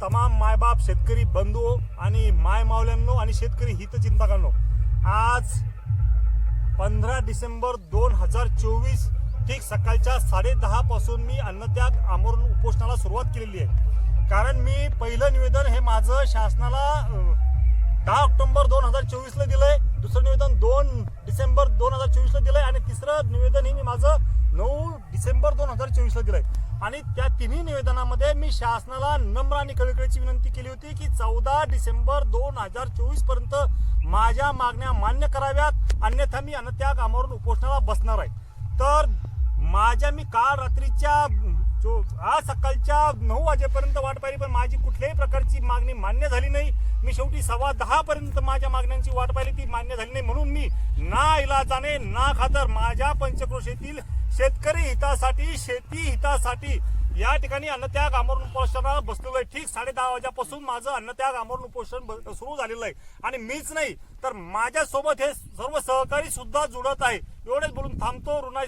तमाम मायबाप शेतकरी बंधू आणि माय मावल्यांनो आणि शेतकरी हितचिंतकांनो आज पंधरा डिसेंबर दोन हजार चोवीस ठीक सकाळच्या साडेदहापासून मी अन्नत्याग आमरण उपोषणाला सुरुवात केलेली आहे. कारण मी पहिलं निवेदन हे माझं शासनाला दहा ऑक्टोबर दोन हजार चोवीसला दिलंय दुसरं निवेदन दोन डिसेंबर दोन हजार चोवीसला दिलंय आणि तिसरं निवेदन हे मी माझं नऊ डिसेंबर दोन हजार चोवीसला दिलंय. आणि त्या तिन्ही निवेदनामध्ये मी शासनाला नम्र आणि कळकळीची विनंती केली होती की चौदा डिसेंबर दोन हजार चोवीसपर्यंत माझ्या मागण्या मान्य कराव्यात. अन्यथा मी अनत्या कामावरून उपोषणाला बसणार आहे. तर माझ्या मी काल रात्रीच्या जो आज सकाळच्या नऊ वाजेपर्यंत वाट पाहिली पण माझी कुठल्याही प्रकारची मागणी मान्य झाली नाही. मी शेवटी सव्वा दहा पर्यंत माझ्या मागण्यांची वाट पाहिली ती मान्य झाली नाही. म्हणून मी ना इलाजाने ना खातर माझ्या पंचक्रोशीतील शेतकरी हितासाठी शेती हितासाठी या ठिकाणी अन्नत्याग आमरण उपोषणाला बसलेलो आहे. ठीक साडे दहा वाजेपासून माझं अन्नत्याग आमरण उपोषण सुरू झालेलं आहे. आणि मीच नाही तर माझ्यासोबत हे सर्व सहकारी सुद्धा जुळत आहे. एवढेच बोलून थांबतो ऋणा